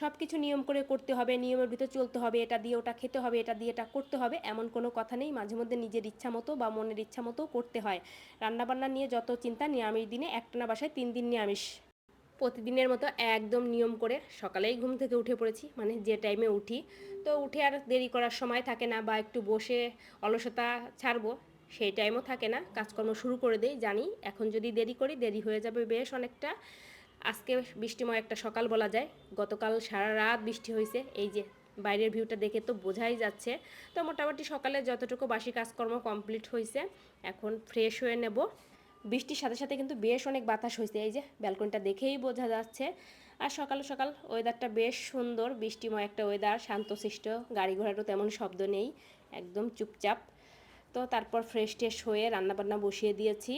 সব কিছু নিয়ম করে করতে হবে, নিয়মের ভিতর চলতে হবে, এটা দিয়ে ওটা খেতে হবে, এটা দিয়ে এটা করতে হবে, এমন কোনো কথা নেই। মাঝে মধ্যে নিজের ইচ্ছা মতো বা মনের ইচ্ছা মতো করতে হয়। রান্নাবান্না নিয়ে যত চিন্তা, নিরামিষ দিনে একটানা বাসায় তিন দিন নিরামিষ। প্রতিদিনের মতো একদম নিয়ম করে সকালেই ঘুম থেকে উঠে পড়েছি মানে যে টাইমে উঠি। তো উঠে আর দেরি করার সময় থাকে না বা একটু বসে অলসতা ছাড়বো, সেই টাইমও থাকে না। কাজকর্ম শুরু করে দেই, জানি এখন যদি দেরি করি, দেরি হয়ে যাবে বেশ অনেকটা। আজকে বৃষ্টিময় একটা সকাল বলা যায়। গতকাল সারা রাত বৃষ্টি হয়েছে। এই যে বাইরের ভিউটা দেখে তো বোঝাই যাচ্ছে। তো মোটামুটি সকালে যতটুকু বাসি কাজকর্ম কমপ্লিট হয়েছে, এখন ফ্রেশ হয়ে নেব। বৃষ্টির সাথে সাথে কিন্তু বেশ অনেক বাতাস হয়েছে। এই যে ব্যালকনিটা দেখেই বোঝা যাচ্ছে। আর সকাল সকাল ওয়েদারটা বেশ সুন্দর, বৃষ্টিময় একটা ওয়েদার, শান্তশিষ্ট গাড়ি ঘোড়ারও তেমন শব্দ নেই, একদম চুপচাপ। তো তারপর ফ্রেশ ট্রেশ হয়ে রান্নাবান্না বসিয়ে দিয়েছি।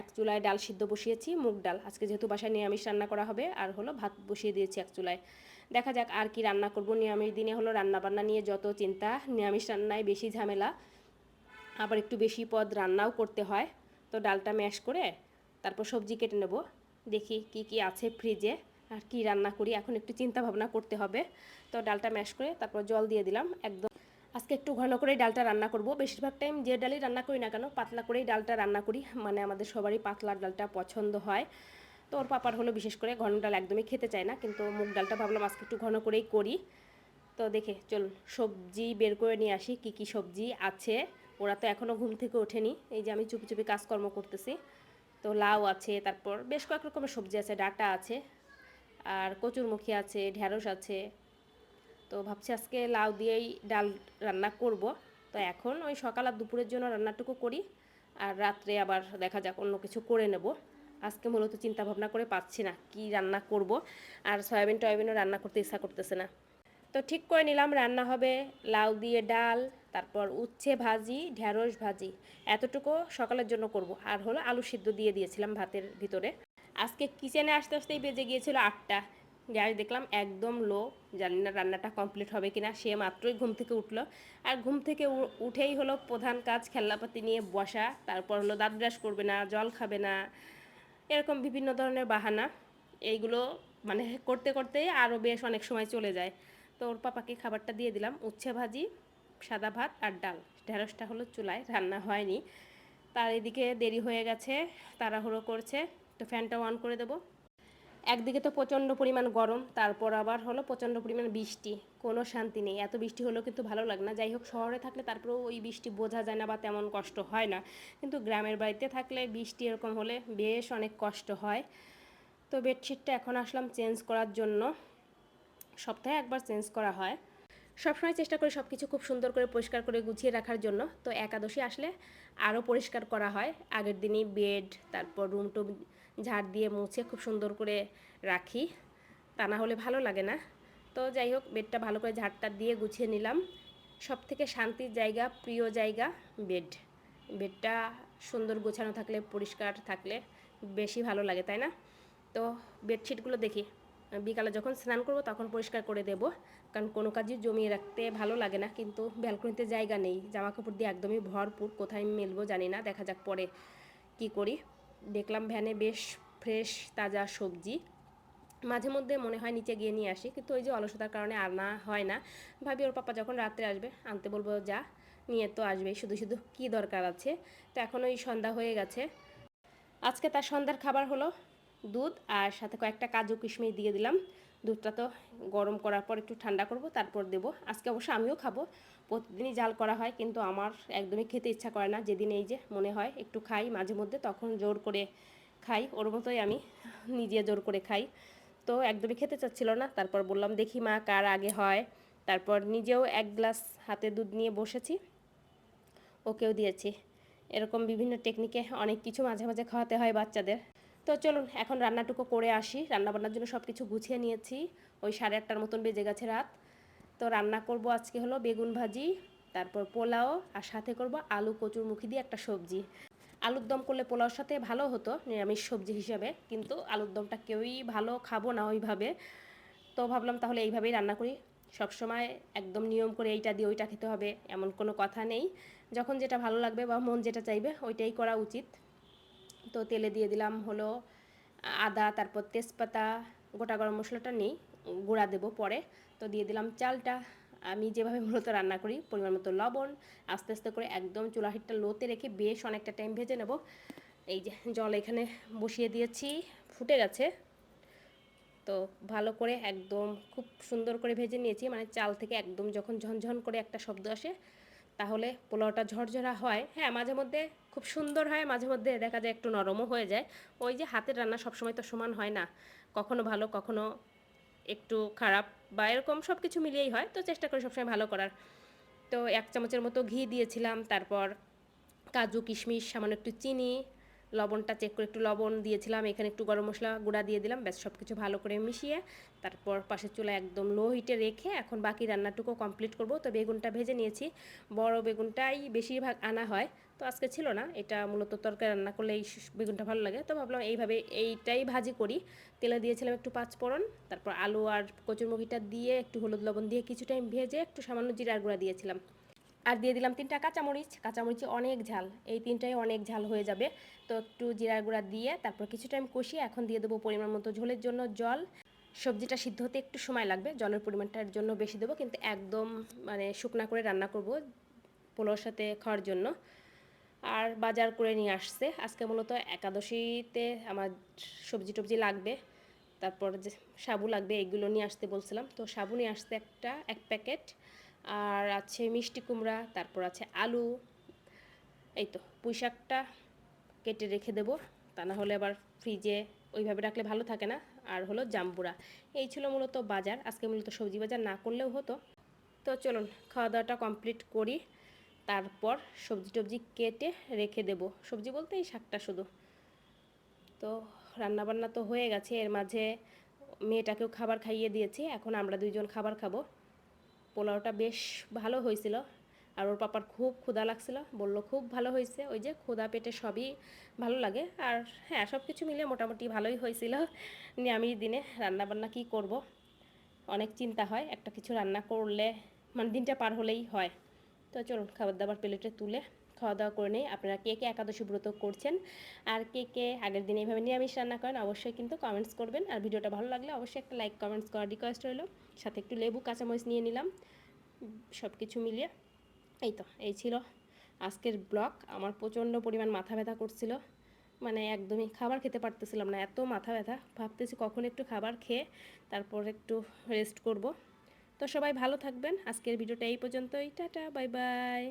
এক চুলায় ডাল সিদ্ধ বসিয়েছি, মুগ ডাল। আজকে যেহেতু বাসায় নিরামিষ রান্না করা হবে, আর হলো ভাত বসিয়ে দিয়েছি এক চুলায়। দেখা যাক আর কি রান্না করব। নিরামিষ দিনে হলো রান্নাবান্না নিয়ে যত চিন্তা, নিরামিষ রান্নায় বেশি ঝামেলা। আবার একটু বেশি পদ রান্নাও করতে হয়। তো ডালটা ম্যাশ করে তারপর সবজি কেটে নেব। দেখি কি কি আছে ফ্রিজে, আর কি রান্না করি। এখন একটু চিন্তা ভাবনা করতে হবে। তো ডালটা ম্যাশ করে তারপর জল দিয়ে দিলাম, একদম আজকে একটু ঘন করেই ডালটা রান্না করব। বেশিরভাগ টাইম যে ডালই রান্না করি না কেন, পাতলা করেই ডালটা রান্না করি মানে আমাদের সবারই পাতলা ডালটা পছন্দ হয়। তো ওর পাপার হলো বিশেষ করে ঘন ডাল একদমই খেতে চায় না, কিন্তু মুগ ডালটা ভাবলাম আজকে একটু ঘন করেই করি। তো দেখে, চলুন, সবজি বের করে নিয়ে আসি, কি কি সবজি আছে। ওরা তো এখনও ঘুম থেকে ওঠেনি, এই যে আমি চুপি চুপি কাজকর্ম করতেছি। তো লাউ আছে, তারপর বেশ কয়েক রকমের সবজি আছে, ডাটা আছে, আর কচুরমুখী আছে ঢ্যাঁড়স আছে তো ভাবছি আজকে লাউ দিয়েই ডাল রান্না করব। তো এখন ওই সকাল আর দুপুরের জন্য রান্নাটুকু করি আর রাত্রে আবার দেখা যাক অন্য কিছু করে নেব। আজকে মূলত চিন্তা ভাবনা করে পাচ্ছি না কি রান্না করব আর সয়াবিন টয়াবিনও রান্না করতে ইচ্ছা করতেছে না। তো ঠিক করে নিলাম, রান্না হবে লাউ দিয়ে ডাল, তারপর উচ্ছে ভাজি, ঢ্যাঁড়স ভাজি, এতটুকু সকালের জন্য করব। আর হলো আলু সিদ্ধ দিয়ে দিয়েছিলাম ভাতের ভিতরে। আজকে কিচেনে আসতে আসতেই বেজে গিয়েছিল আটটা। গ্যাস দেখলাম একদম লো জানি না রান্নাটা কমপ্লিট হবে কি না সে মাত্রই ঘুম থেকে উঠল। আর ঘুম থেকে উঠেই হলো প্রধান কাজ খেলনাপাতি নিয়ে বসা, তারপর হলো দাঁত ব্রাশ করবে না, জল খাবে না, এরকম বিভিন্ন ধরনের বাহানা। এইগুলো মানে করতে করতে আরও বেশ অনেক সময় চলে যায়। তো ওর পাপাকে খাবারটা দিয়ে দিলাম, উচ্ছে ভাজি, সাদা ভাত আর ডাল। ঢেঁড়সটা হলো চুলায়, রান্না হয়নি। তার এদিকে দেরি হয়ে গেছে, তাড়াহুড়ো করছে, তো ফ্যানটা অন করে দেবো। একদিকে তো প্রচণ্ড পরিমাণ গরম, তারপর আবার হলো প্রচণ্ড পরিমাণ বৃষ্টি, কোনো শান্তি নেই। এত বৃষ্টি হলেও কিন্তু ভালো লাগে না। যাই হোক, শহরে থাকলে তারপরেও ওই বৃষ্টি বোঝা যায় না বা তেমন কষ্ট হয় না। কিন্তু গ্রামের বাড়িতে থাকলে বৃষ্টি এরকম হলে বেশ অনেক কষ্ট হয়। তো বেডশিটটা এখন আসলাম চেঞ্জ করার জন্য। সপ্তাহে একবার চেঞ্জ করা হয়। সবসময় চেষ্টা করি সব কিছু খুব সুন্দর করে পরিষ্কার করে গুছিয়ে রাখার জন্য। তো একাদশী আসলে আরও পরিষ্কার করা হয়। আগের দিনই বেড, তারপর রুম টুম ঝাড় দিয়ে মুছে খুব সুন্দর করে রাখি। তা না হলে ভালো লাগে না। তো যাই হোক, বেডটা ভালো করে ঝাড়টা দিয়ে গুছিয়ে নিলাম। সব থেকে শান্তির জায়গা, প্রিয় জায়গা, বেড। বেডটা সুন্দর গোছানো থাকলে, পরিষ্কার থাকলে বেশি ভালো লাগে, তাই না? তো বেডশিটগুলো দেখি। বিকালে যখন স্নান করব তখন পরিষ্কার করে দেব। কারণ কোনো কাজই জমিয়ে রাখতে ভালো লাগে না, কিন্তু ব্যালকনিতে জায়গা নেই। জামা কাপড় দিয়ে একদমই ভরপুর, কোথায় মেলবো জানি না। দেখা যাক পরে কি করি। দেখলাম ভ্যানে বেশ ফ্রেশ, তাজা সবজি। মাঝে মধ্যে মনে হয় নিচে গিয়ে নিয়ে আসি, কিন্তু ওই যে অলসতার কারণে আনা হয় না। ভাবি, ওর পাপা যখন রাত্রে আসবে, আনতে বলব, যা, নিয়ে তো আসবে শুধু শুধু, কী দরকার আছে? তো এখন ওই সন্ধ্যা হয়ে গেছে। আজকে তার সন্ধ্যার খাবার হলো দুধ আর সাথে কয়েকটা কাজু কিশমিশ দিয়ে দিলাম। দুধটা তো গরম করার পর একটু ঠান্ডা করব, তারপর দেবো। আজকে অবশ্য আমিও খাব। প্রতিদিনই জাল করা হয়, কিন্তু আমার একদমই খেতে ইচ্ছা করে না। যেদিন এই যে মনে হয় একটু খাই মাঝে মধ্যে, তখন জোর করে খাই। ওর মতোই আমি নিজে জোর করে খাই। তো একদমই খেতে চাচ্ছিল না। তারপর বললাম, দেখি মা, কার আগে হয়? তারপর নিজেও এক গ্লাস হাতে দুধ নিয়ে বসেছি। ওকেও দিয়েছি। এরকম বিভিন্ন টেকনিকে অনেক কিছু মাঝে মাঝে খাওয়াতে হয় বাচ্চাদের। তো চলুন, এখন রান্নাটুকু করে আসি। রান্নাবান্নার জন্য সব কিছু গুছিয়ে নিয়েছি। ওই সাড়ে আটটার মতন বেজে গেছে রাত। তো রান্না করব আজকে হলো বেগুন ভাজি, তারপর পোলাও, আর সাথে করব আলু কচুর মুখি দিয়ে একটা সবজি। আলুর দম করলে পোলাওর সাথে ভালো হতো, নিরামিষ সবজি হিসাবে, কিন্তু আলুর দমটা কেউই ভালো খাব না ওইভাবে। তো ভাবলাম তাহলে এইভাবেই রান্না করি। সবসময় একদম নিয়ম করে এইটা দিয়ে ওইটা খেতে হবে, এমন কোনো কথা নেই। যখন যেটা ভালো লাগবে বা মন যেটা চাইবে, ওইটাই করা উচিত। তো তেলে দিয়ে দিলাম হলো আদা, তারপর তেজপাতা, গোটা গরম মশলাটা নেই, গুঁড়া দেবো পরে। তো দিয়ে দিলাম চালটা। আমি যেভাবে মূলত রান্না করি, পরিমাণ মতো লবণ, আস্তে আস্তে করে একদম চুলা হিটটা লোতে রেখে বেশ অনেকটা টাইম ভেজে নেব। এই যে জল এখানে বসিয়ে দিয়েছি, ফুটে গেছে। তো ভালো করে একদম খুব সুন্দর করে ভেজে নিয়েছি মানে চাল থেকে একদম যখন ঝনঝন করে একটা শব্দ আসে, তাহলে পোলাওটা ঝরঝরা হয়। হ্যাঁ মাঝে মধ্যে খুব সুন্দর হয়, মাঝে মধ্যে দেখা যায় একটু নরমও হয়ে যায়। ওই যে হাতের রান্না সবসময় তো সমান হয় না, কখনো ভালো, কখনো একটু খারাপ বা এরকম সব কিছু মিলিয়েই হয়, তো চেষ্টা করি সবসময় ভালো করার। তো এক চামচের মতো ঘি দিয়েছিলাম, তারপর কাজু, কিশমিশ, সামান্য একটু চিনি লবণটা চেক করে একটু লবণ দিয়েছিলাম, এখানে একটু গরম মশলা গুঁড়া দিয়ে দিলাম, ব্যাস সব কিছু ভালো করে মিশিয়ে তারপর পাশের চুলা একদম লো হিটে রেখে এখন বাকি রান্নাটুকু কমপ্লিট করব। তো বেগুনটা ভেজে নিয়েছি, বড় বেগুনটাই বেশিরভাগ আনা হয়, তো আজকে ছিল না, এটা মূলত তরকারি রান্না করলে এই বেগুনটা ভালো লাগে, তো ভাবলাম এইভাবে এইটাই ভাজি করি। তেলে দিয়েছিলাম একটু পাঁচফোড়ন, তারপর আলু আর কচুরমুখিটা দিয়ে একটু হলুদ লবণ দিয়ে কিছু টাইম ভেজে একটু সামান্য জিরার গুঁড়া দিয়েছিলাম। আর দিয়ে দিলাম তিনটা কাঁচামরিচ। কাঁচামরিচে অনেক ঝাল, এই তিনটাই অনেক ঝাল হয়ে যাবে। তো একটু জিরার গুঁড়া দিয়ে তারপর কিছু টাইম কষিয়ে এখন দিয়ে দেবো পরিমাণ মতো ঝোলের জন্য জল। সবজিটা সিদ্ধ হতে একটু সময় লাগবে, জলের পরিমাণটার জন্য বেশি দেবো, কিন্তু একদম মানে শুকনা করে রান্না করব পোলোর সাথে খাওয়ার জন্য। আর বাজার করে নিয়ে আসছে। আজকে মূলত একাদশীতে আমার সবজি টবজি লাগবে, তারপর যে সাবু লাগবে এগুলো নিয়ে আসতে বলছিলাম। তো সাবু নিয়ে আসতে একটা, এক প্যাকেট। আর আছে মিষ্টি কুমড়া, তারপর আছে আলু। এই তো পুঁই শাকটা কেটে রেখে দেবো। তা না হলে আবার ফ্রিজে ওইভাবে রাখলে ভালো থাকে না। আর হলো জাম্বুরা এই ছিল মূলত বাজার। আজকে মূলত সবজি বাজার না করলেও হতো। তো চলুন, খাওয়া দাওয়াটা কমপ্লিট করি। তারপর সবজি টবজি কেটে রেখে দেব। সবজি বলতে এই শাকটা শুধু। তো রান্নাবান্না তো হয়ে গেছে। এর মাঝে মেয়েটাকেও খাবার খাইয়ে দিয়েছি। এখন আমরা দুইজন খাবার খাব। পোলাওটা বেশ ভালো হয়েছিল। আর ওর পাপার খুব ক্ষুধা লাগছিল। বলল, খুব ভালো হয়েছে। ওই যে ক্ষুধা পেটে সবই ভালো লাগে। আর হ্যাঁ সব কিছু মিলে মোটামুটি ভালোই হয়েছিল আমি দিনে। রান্না বান্না কি করব? অনেক চিন্তা হয়। একটা কিছু রান্না করলে মানে দিনটা পার হলেই হয়। তো চলুন, খাবার দাবার প্লেটে তুলে খাওয়া দাওয়া করে নেই। আপনারা কে কে একাদশী ব্রত করছেন আর কে কে আগের দিন এইভাবে নিরামিষ রান্না করেন অবশ্যই কিন্তু কমেন্টস করবেন। আর ভিডিওটা ভালো লাগলে অবশ্যই একটা লাইক কমেন্টস করার রিকোয়েস্ট রইল। সাথে একটু লেবু, কাঁচামরিচ নিয়ে নিলাম। সব কিছু মিলিয়ে এই তো, এই ছিল আজকের ব্লগ আমার প্রচণ্ড পরিমাণ মাথা ব্যথা করছিল। মানে একদমই খাবার খেতে পারতেছিলাম না, এত মাথা ব্যথা। ভাবতেছি কখন একটু খাবার খেয়ে তারপর একটু রেস্ট করব। তো সবাই ভালো থাকবেন। আজকের ভিডিওটা এই পর্যন্তই। Tata bye bye